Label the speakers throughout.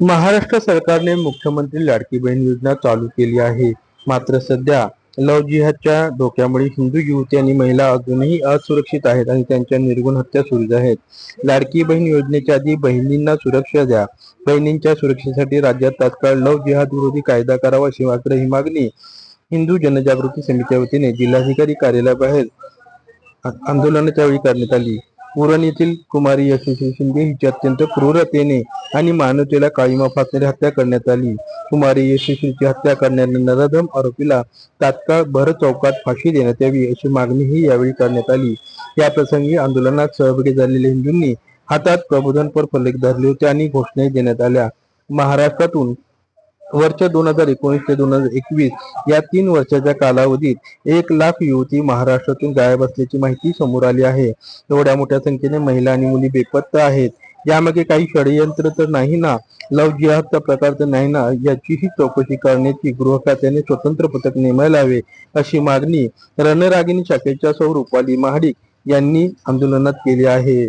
Speaker 1: महाराष्ट्र सरकारने मुख्यमंत्री लाडकी बहीण योजना चालू केली आहे. मात्र सध्या लव जिहादच्या धोक्यामुळे हिंदू युवती आणि महिला अजूनही असुरक्षित आहेत आणि त्यांच्या निर्गुण हत्या सुरू आहेत. लाडकी बहीण योजनेच्या आधी बहिणींना सुरक्षा द्या. बहिणींच्या सुरक्षेसाठी राज्यात तात्काळ लव जिहाद विरोधी कायदा करावा अशी मात्र ही मागणी हिंदू जनजागृती समितीच्या वतीने जिल्हाधिकारी कार्यालयाबाहेर आंदोलनाच्या वेळी करण्यात आली. उरण येथील कुमारी यशस्वी शिंदे हिची अत्यंत क्रूरतेने आणि मानवतेला काळीमा फासणारी हत्या करण्यात आली. कुमारी यशस्वीची हत्या करणाऱ्या नराधम आरोपीला तात्काळ भर चौकात फाशी देण्यात यावी अशी मागणीही यावेळी करण्यात आली. या प्रसंगी आंदोलनात सहभागी झालेल्या हिंदूंनी हातात प्रबोधनपर फलक धरले होते आणि घोषणाही देण्यात आल्या. महाराष्ट्रातून वर्ष दोन हजार एकोणीस ते दोन हजार एकवीस या तीन वर्षाच्या कालावधीत एक लाख युवती महाराष्ट्रातून गायब असल्याची माहिती समोर आली आहे. एवढ्या मोठ्या संख्येने महिला आणि मुली बेपत्ता आहेत. यामागे काही षडयंत्र तर नाही ना? लव जिहादचा प्रकार तर नाही ना? याचीही चौकशी करण्याची गृह खात्याने स्वतंत्र पथक नेमायला हवे अशी मागणी रणरागिणी शाखेच्या सौ रुपाली महाडिक यांनी आंदोलनात केली आहे.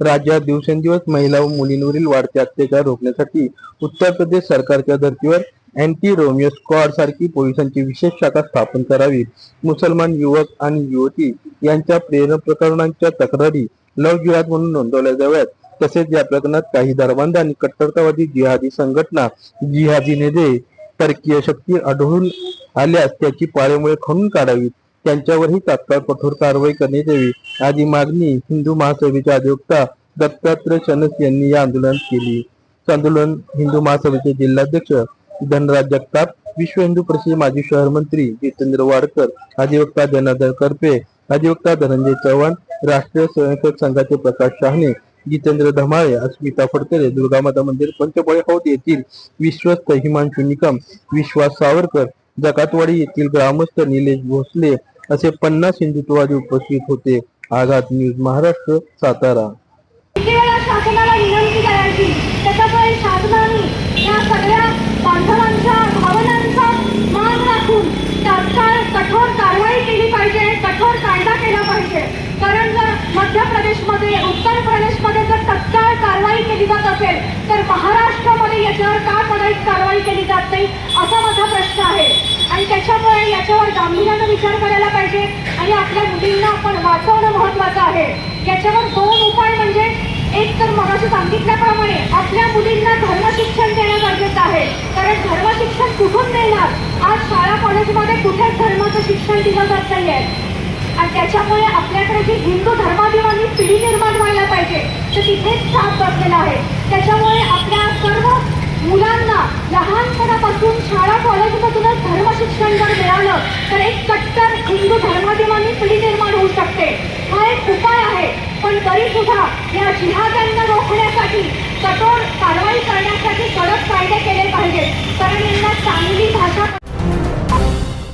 Speaker 1: राज्यात दिवसेंदिवस महिला व मुलींवरील वाढते अत्याचार रोखण्यासाठी उत्तर प्रदेश सरकारच्या धर्तीवर अँटी रोमिओ स्क्वॉड सारखी पोलिसांची विशेष शाखा स्थापन करावी. मुसलमान युवक आणि युवती यांच्या प्रेरण प्रकरणांच्या तक्रारी लव जिहाद म्हणून नोंदवल्या जाव्यात. तसेच या प्रकरणात काही धर्मांध आणि कट्टरतावादी जिहादी संघटना जिहादी नेते परकीय शक्ती आढळून आल्यास त्याची पाळेमुळे खणून काढावी त्यांच्यावरही तात्काळ कठोर कारवाई करण्यात यावी. आदी मागणी हिंदू महासभेचे अधिवक्ता दत्तात्रय शनस यांनी या आंदोलनात केली. आंदोलन हिंदू महासभेचे जिल्हाध्यक्ष धनराज जगताप विश्व हिंदू परिषदेचे माजी शहर मंत्री जितेंद्र वाडकर अधिवक्ता जनार्दन करपे अधिवक्ता धनंजय चव्हाण राष्ट्रीय स्वयंसेवक संघाचे प्रकाश शहाणे जितेंद्र धमाळे अस्मिता फडकरे दुर्गामाता मंदिर पंचपळे हौद येथील विश्वस्त हिमांशू निकम विश्वास सावरकर जकातवाडी येथील ग्रामस्थ निलेश भोसले असे पन्नास हिंदुत्ववादी उपस्थित होते. आझाद न्यूज महाराष्ट्र सातारा.
Speaker 2: विनंती करायची. त्याच्यामुळे शासनाने या सगळ्या तात्काळ कठोर कारवाई केली पाहिजे कठोर कायदा केला पाहिजे. कारण जर मध्य प्रदेशमध्ये उत्तर प्रदेशमध्ये जर तत्काळ कारवाई केली जात असेल तर महाराष्ट्रामध्ये याच्यावर का त्वरित कारवाई केली जात नाही असा माझा प्रश्न आहे. आणि त्याच्यामुळे याच्यावर गांभीर्यानं विचार करायला पाहिजे. आणि आपल्या मुलींना आपण वाचवणं महत्वाचं आहे. याच्यावर दोन उपाय म्हणजे एक तर मगाशी सांगितल्याप्रमाणे आपल्या मुलींना धर्मशिक्षण देणं गरजेचं आहे. कारण धर्मशिक्षण कुठून देणार आज शाळा कॉलेजमध्ये कुठेच धर्माचं शिक्षण दिलं जात नाहीये. आणि त्याच्यामुळे आपल्याकडे जी हिंदू धर्माभिमानी पिढी निर्माण व्हायला पाहिजे तर तिथेच साथ बसलेला आहे. त्याच्यामुळे आपल्या सर्व मुलांना लहानपणापासून शाळा कॉलेजमधूनच धर्मशिक्षण जर मिळालं तर एक कट्टर हिंदू धर्माभिमानी पिढी निर्माण होऊ शकते. हा एक उपाय आहे. पण तरी सुद्धा या जिहाद्यांना रोखण्यासाठी कठोर कारवाई करण्यासाठी कडक कायदे केले पाहिजेत. कारण यांना चांगली भाषा